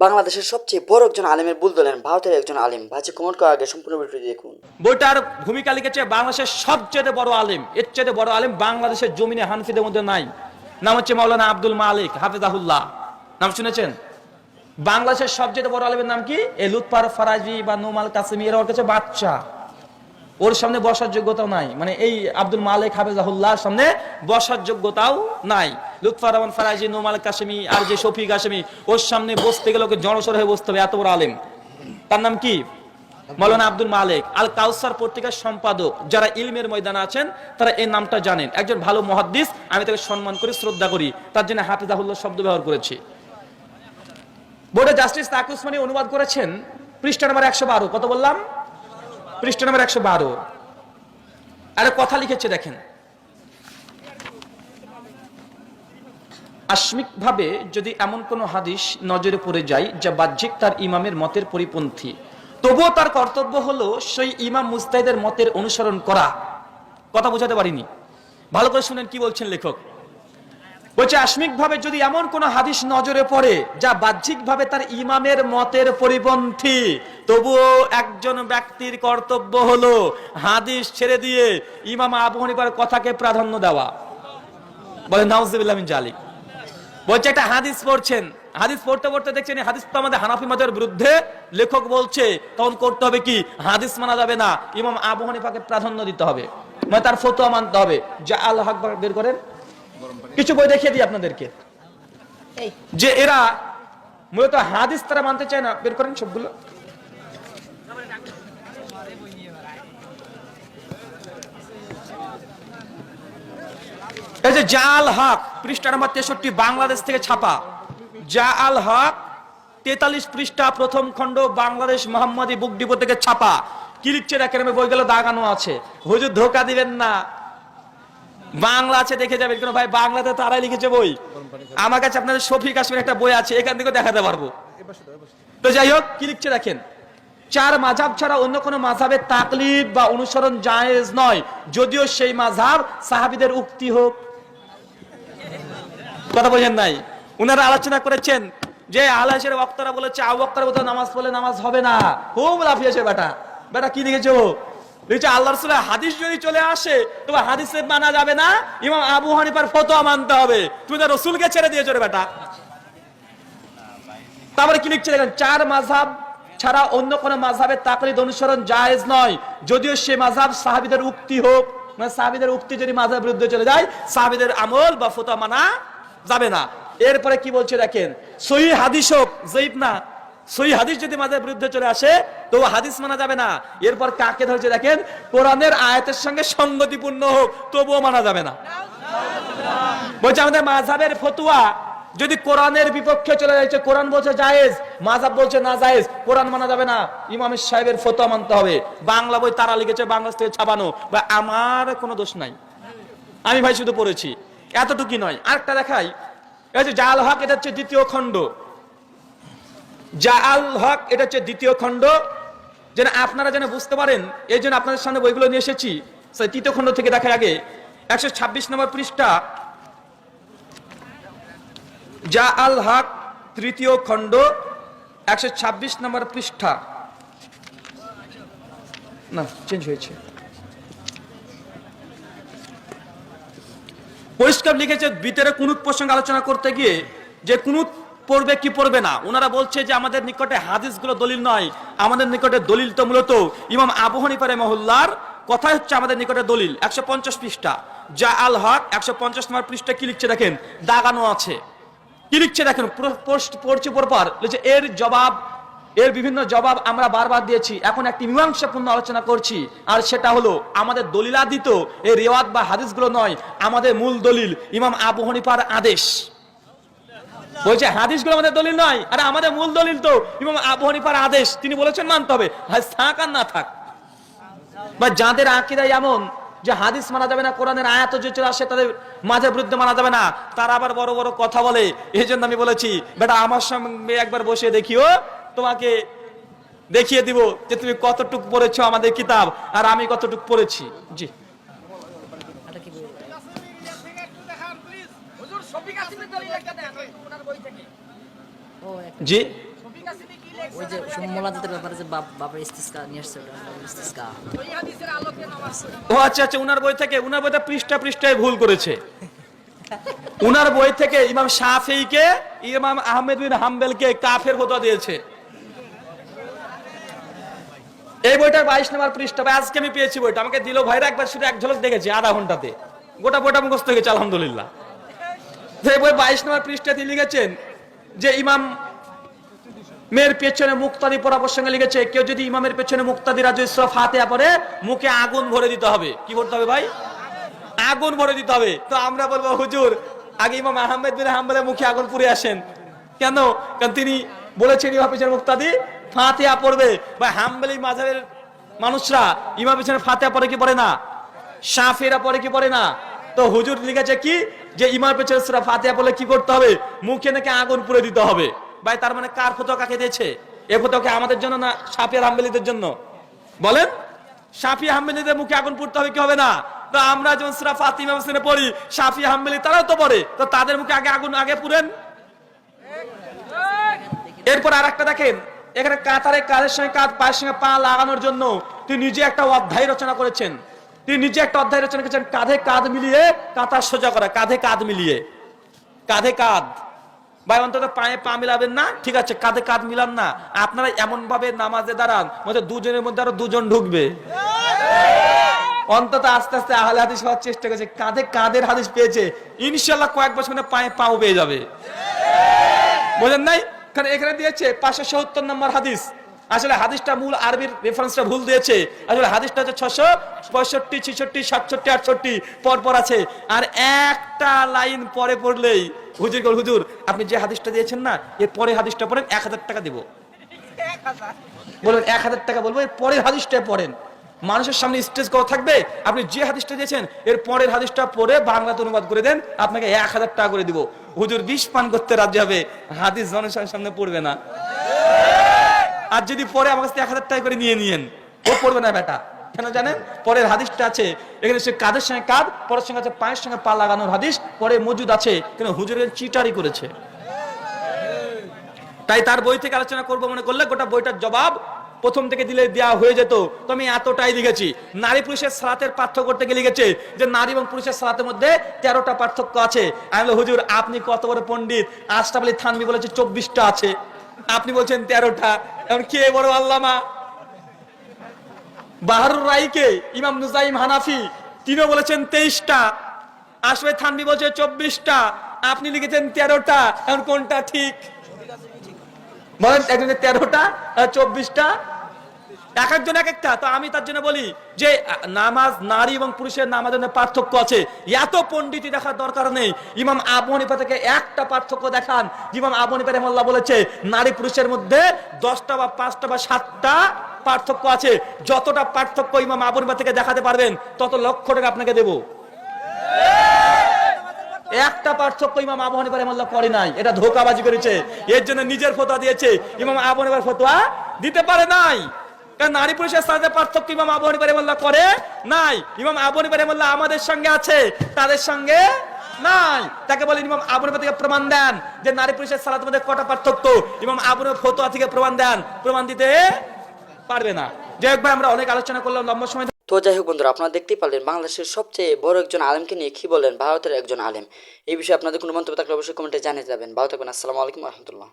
বাংলাদেশের সবচেয়ে বড় একজন আলিমের বুল দিলেন ভারতের একজন আলিম। ভাজি কমেন্ট করার আগে সম্পূর্ণ ভিডিওটি দেখুন। বইটার ভূমিকা লিখেছে, বাংলাদেশের সবচেয়ে বড় আলিম, এর চেয়ে বড় আলিম বাংলাদেশের জমিনে হানফিদের মধ্যে নাই। নাম হচ্ছে মাওলানা আব্দুল মালিক হাফিজাহুল্লাহ। নাম শুনেছেন? বাংলাদেশের সবচেয়ে বড় আলিমের নাম কি? এ লুৎফার ফারাজি বা নোমাল কাসিমি, এর ওর কাছে বাচ্চা ওর সামনে বসার যোগ্যতাও নাই। মানে এই আব্দুল মালিক হাফিজাহুল্লাহর সামনে বসার যোগ্যতাও নাই। লুৎফার রহমান ফারাজি নোমাল কাসিমি আর যে শফিক কাসিমি ওর সামনে বসতে গেলে ওকে জড়সড় হয়ে বসতে হবে, এত বড় আলিম। তার নাম কি? মৌলানা আব্দুল মালিক। আল কাউসার পত্রিকার সম্পাদক। যারা ইলমের ময়দানে আছেন, তারা এই নামটা জানেন। একজন ভালো মহাদ্দিস, আমি তাকে সম্মান করি, শ্রদ্ধা করি। তার জন্য হাফিজাহুল্লাহ শব্দ ব্যবহার করেছি। বোর্ডে জাস্টিস তাক উসমানী অনুবাদ করেছেন। পৃষ্ঠা নাম্বার একশো বারো। কত বললাম? পৃষ্ঠা নাম্বার একশো বারো। আরে কথা লিখেছে, দেখেন। আশ্মিক ভাবে যদি এমন কোনো হাদিস নজরে পড়ে যায়, যা বাহ্যিক তার ইমামের মতের পরিপন্থী, তবুও তার কর্তব্য হলো সেই ইমাম মুস্তাহিদের মতের অনুসরণ করা। কথা বোঝাতে পারিনি। ভালো করে শুনেন কি বলছেন লেখক। বলছে আশ্মিক ভাবে যদি এমন কোন হাদিস নজরে পড়ে, যা বাহ্যিক ভাবে তার ইমামের মতের পরিপন্থী, তবুও একজন ব্যক্তির কর্তব্য হলো হাদিস ছেড়ে দিয়ে ইমাম আবু কথাকে প্রাধান্য দেওয়া। বলে নাউজুবিল্লাহ জালিক। বলছে একটা হাদিস পড়ছেন, হাদিস পড়তে পড়তে দেখছেন হাদিস তো আমাদের হানাফি মাজার বিরুদ্ধে লেখক বলছে, তখন করতে হবে কি? হাদিস মানা যাবে না, ইমাম আবু প্রাধান্য দিতে হবে। মানে তার ফতোয়া মানতে হবে। যা আল্লাহ বের করেন কিছু বই দেখিয়ে দিই আপনাদেরকে। যে এরা মূলত হাদিস তারা মানতে চায় না বের করেন সবগুলো। এই যে জাল হক পৃষ্ঠা নাম্বার তেষট্টি বাংলাদেশ থেকে ছাপা। জাল হক তেতাল্লিশ পৃষ্ঠা প্রথম খণ্ড বাংলাদেশ মোহাম্মদী বুক ডিপো থেকে ছাপা। কি লিখছে দেখেন আমি বইগুলো দাগানো আছে। হুজুর ধোকা দিবেন না। বাংলা আছে, দেখে যাবেন। কেন ভাই, বাংলাতে তারাই লিখেছে বই। আমার কাছে আপনাদের শফিক কাশ্মীর একটা বই আছে, এখান থেকে দেখাতে পারব। তো যাই হোক, কি লিখছে দেখেন? চার মাঝাব ছাড়া অন্য কোনো মাঝাবের তাকলিদ বা অনুসরণ জায়েজ নয়। যদিও সেই মাঝাব সাহাবিদের উক্তি হোক। কথা বোঝেন নাই? উনারা আলোচনা করেছেন যে আলাসের বক্তারা বলেছে, আবু বক্তার মতো নামাজ পড়লে নামাজ হবে না। খুব লাফিয়েছে বেটা। বেটা কি লিখেছো মাঝাব যদিও সে মাঝাব সাহাবিদের উক্তি হোক মানে সাহাবিদের উক্তি যদি মাঝাবের বিরুদ্ধে চলে যায়, সাহাবিদের আমল বা ফতোয়া মানা যাবে না। এরপরে কি বলছে দেখেন? সহি হাদিস হোক না। সহি হাদিস যদি মাঝাবের বিরুদ্ধে চলে আসে, তো হাদিস মানা যাবে না। এরপর কাকে ধরছে দেখেন? কোরআনের আয়াতের সঙ্গে সঙ্গতিপূর্ণ হোক, তবুও মানা যাবে না। বলছে, আমাদের মাঝাবের ফতুয়া যদি কোরআনের বিপক্ষে চলে যাচ্ছে, কোরআন বলছে জায়েজ মাঝাব বলছে না জায়েজ, কোরআন মানা যাবে না। ইমাম সাহেবের ফতোয়া মানতে হবে। বাংলা বই তারা লিখেছে বাংলাদেশ থেকে ছাপানো। বা আমার কোনো দোষ নাই। আমি ভাই শুধু পড়েছি। এতটুকুই নয়। আরেকটা দেখাই। এই যে জাল হক, এটা হচ্ছে দ্বিতীয় খণ্ড। জাল হক, এটা হচ্ছে দ্বিতীয় খণ্ড। যেন আপনারা যেন বুঝতে পারেন, এই জন্য আপনাদের সামনে বইগুলো নিয়ে এসেছি। তৃতীয় খণ্ড থেকে দেখা আগে একশো ছাব্বিশ নম্বর পৃষ্ঠা। যা আল হক, তৃতীয় খণ্ড, একশো ছাব্বিশ নম্বর পৃষ্ঠা। না চেঞ্জ হয়েছে। পরিষ্কার লিখেছে ভিতরে কুনুত প্রসঙ্গ আলোচনা করতে গিয়ে যে কুনুত পড়বে কি পড়বে না? ওনারা বলছে যে আমাদের নিকটে হাদিসগুলো দলিল নয়। আমাদের নিকটে দলিল তো মূলত ইমাম আবু হানিফা মহল্লার কথাই হচ্ছে আমাদের নিকটে দলিল, একশো পঞ্চাশ পৃষ্ঠা। যা আল হক, একশো পঞ্চাশ নম্বর পৃষ্ঠা কি লিখছে দেখেন? দাগানো আছে। কি লিখছে দেখেন? পুরো পড়ছে পরপর লিখছে এর জবাব, এর বিভিন্ন জবাব আমরা বারবার দিয়েছি। এখন একটি মীমাংসাপূর্ণ আলোচনা করছি। আর সেটা হলো, আমাদের দলিলাদিত এই রেওয়াত বা হাদিসগুলো নয়, আমাদের মূল দলিল ইমাম আবু আদেশ। বলছে, হাদিসগুলো আমাদের দলিল নয়, আরে আমাদের মূল দলিল তো ইমাম আবু হানিফার আদেশ। তিনি বলেছেন মানতে হবে। থাক আর না থাক। বা যাদের আকিদা এমন যে হাদিস মানা যাবে না, কোরআনের আয়াত যে চলে আসে তাদের মাঝে বিরুদ্ধে মানা যাবে না, তারা আবার বড় বড় কথা বলে। এই জন্য আমি বলেছি, বেটা, আমার সঙ্গে একবার বসে দেখিও, তোমাকে দেখিয়ে দিব যে তুমি কতটুক পড়েছো আমাদের কিতাব, আর আমি কতটুক পড়েছি। জি। জি ওই যে মোলাদাতের ব্যাপারে যে বাপ ইস্তিস্কা নিয়ে আসছে ইস্তিস্কা। ও আচ্ছা আচ্ছা উনার বই থেকে উনার বইটা পৃষ্ঠা পৃষ্ঠায় ভুল করেছে। উনার বই থেকে ইমাম শাফিকে ইমাম আহমেদ বিন হাম্বেলকে কাফের ফতোয়া দিয়েছে। এই বইটার বাইশ নম্বর পৃষ্ঠা ভাই, আজকে আমি পেয়েছি বইটা। আমাকে দিল ভাইরা একবার শুধু এক ঝলক দেখেছি আধা ঘন্টাতে। গোটা বইটা মুখস্থ হয়ে গেছে আলহামদুলিল্লাহ। এই বই বাইশ নম্বর পৃষ্ঠাতে লিখেছেন যে ইমাম মেয়ের পেছনে মুক্তাদি পড়া প্রসঙ্গে লিখেছে, কেউ যদি ইমামের পেছনে মুক্তাদি রাজু ইসরা ফাতেহা পড়ে মুখে আগুন ভরে দিতে হবে। কি করতে হবে ভাই? আগুন ভরে দিতে হবে। তো আমরা বলব, হুজুর, আগে ইমাম আহমেদ বিন হাম্বলের মুখে আগুন পুড়ে আসেন। কেন? কারণ তিনি বলেছেন ইমাম পেছনে মুক্তাদি ফাতেহা পড়বে। বা হাম্বলি মাঝাবের মানুষরা ইমাম পেছনে ফাতেহা পড়ে কি পড়ে না? সাফেরা পড়ে কি পড়ে না? তো হুজুর লিখেছে কি? যে ইমার পেছনে ফাতিহা পড়লে কি করতে হবে? মুখে নাকি আগুন পুড়ে দিতে হবে। ভাই, তার মানে কার ফটো কাকে দিয়েছে? এ কি আমাদের জন্য না সাফিয়া হাম্বেলিদের জন্য? বলেন। সাফি হাম্বেলিদের মুখে আগুন পুড়তে হবে কি হবে না? আমরা যেমন সুরা ফাতিমা পড়ি, সাফি হাম্বেলি তারাও তো পড়ে। তো তাদের মুখে আগে আগুন আগে পুরেন এরপর আর একটা দেখেন, এখানে কাতারে কাদের সঙ্গে কাঁধ পায়ের সঙ্গে পা লাগানোর জন্য তিনি নিজে একটা অধ্যায় রচনা করেছেন। তিনি নিজে একটা অধ্যায় রচনা করেছেন, কাঁধে কাঁধ মিলিয়ে কাতার সোজা করা, কাঁধে কাঁধ মিলিয়ে। কাঁধে কাঁধ। ভাই, অন্তত পায়ে পা মিলাবেন না। ঠিক আছে, কাঁধে কাঁধ মিলান না। আপনারা এমন ভাবে নামাজে দাঁড়ান, মধ্যে দুজনের মধ্যে আরও দুজন ঢুকবে। অন্তত আস্তে আস্তে আহলে হাদিস হওয়ার চেষ্টা করেছে। কাঁধে কাঁধের হাদিস পেয়েছে। ইনশাল্লাহ কয়েক বছর পায়ে পাও পেয়ে যাবে। বোঝেন নাই? কারণ এখানে দিয়েছে পাঁচশো সত্তর নম্বর হাদিস। আসলে হাদিসটা মূল আরবির রেফারেন্সটা ভুল দিয়েছে। আসলে হাদিসটা হচ্ছে ছশো পঁয়ষট্টি ছিষট্টি সাতষট্টি আটষট্টি পর পর আছে। আর একটা লাইন পরে পড়লেই হুজুর বল, হুজুর আপনি যে হাদিসটা দিয়েছেন না এর পরে হাদিসটা পড়েন এক হাজার টাকা দিব। বলবেন এক হাজার টাকা বলব এর পরের হাদিসটা পড়েন। মানুষের সামনে স্টেজ করা থাকবে আপনি যে হাদিসটা দিয়েছেন এর পরের হাদিসটা পড়ে বাংলাতে অনুবাদ করে দেন আপনাকে এক হাজার টাকা করে দিব। হুজুর বিষ পান করতে রাজি হবে হাদিস জনসংখ্যার সামনে পড়বে না। আর যদি পরে আমার কাছে এক হাজার টাকা করে নিয়ে নিয়েন, ও পড়বে না বেটা। কেন জানেন? পরের হাদিসটা আছে, এখানে সে কাদের সঙ্গে কাঁধ পরের সঙ্গে আছে পায়ের সঙ্গে পা লাগানোর হাদিস, পরে মজুদ আছে, কেন হুজুরের চিটারি করেছে। তাই তার বই থেকে আলোচনা করব মনে করলে গোটা বইটার জবাব প্রথম থেকে দিলে দেওয়া হয়ে যেত। তো আমি এতটাই লিখেছি। নারী পুরুষের সালাতের পার্থক্য করতে গিয়ে লিখেছে যে নারী এবং পুরুষের সালাতের মধ্যে তেরোটা পার্থক্য আছে। আমি হুজুর, আপনি কত বড় পণ্ডিত? আলী থানবি বলেছে, চব্বিশটা আছে। আপনি বলছেন তেরোটা, এখন কে বড় আল্লামা? বাহারুর রাইকে ইমাম নুজাইম হানাফি, তিনিও বলেছেন তেইশটা আসবে থানবি বলছে চব্বিশটা, আপনি লিখেছেন তেরোটা, এখন কোনটা ঠিক? বলেন একজন তেরোটা চব্বিশটা এক একজন এক একটা। তো আমি তার জন্য বলি যে নামাজ নারী এবং পুরুষের নামাজের পার্থক্য আছে। এত পণ্ডিতি দেখার দরকার নেই। ইমাম আবু হানিফা থেকে একটা পার্থক্য দেখান। ইমাম আবু হানিফা রহমাল্লাহ বলেছে, নারী পুরুষের মধ্যে দশটা বা পাঁচটা বা সাতটা পার্থক্য আছে। যতটা পার্থক্য ইমাম আবু হানিফা থেকে দেখাতে পারবেন, তত লক্ষ টাকা আপনাকে দেবো। একটা পার্থক্য ইমাম আবু হানিফা করে নাই। এটা ধোকাবাজি করেছে। এর জন্য নিজের ফতোয়া দিয়েছে। ইমাম আবু ফতোয়া দিতে পারে নাই। নারী পুরুষের সাথে পার্থক্য ইমাম আবু হানিফা রহমাল্লাহ করে নাই। ইমাম আবু হানিফা রহমাল্লাহ আমাদের সঙ্গে আছে। তাদের সঙ্গে নাই। তাকে বলেন, ইমাম আবু হানিফা থেকে প্রমাণ দেন যে নারী পুরুষের সালাতের মধ্যে কটা পার্থক্য। ইমাম আবু ফতোয়া থেকে প্রমাণ দেন। প্রমাণ দিতে পারবে না। যাই ভাই, আমরা অনেক আলোচনা করলাম লম্বা সময় তো যাই হোক বন্ধুরা, আপনারা দেখতেই পারলেন বাংলাদেশের সবচেয়ে বড় একজন আলেমকে নিয়ে কি বলেন? ভারতের একজন আলেম। এই বিষয়ে আপনাদের কোনো মন্তব্য থাকলে অবশ্যই কমেন্টে জানিয়ে যাবেন। ভালো থাকবেন। আসসালামু আলাইকুম রহমতুল্লাহ।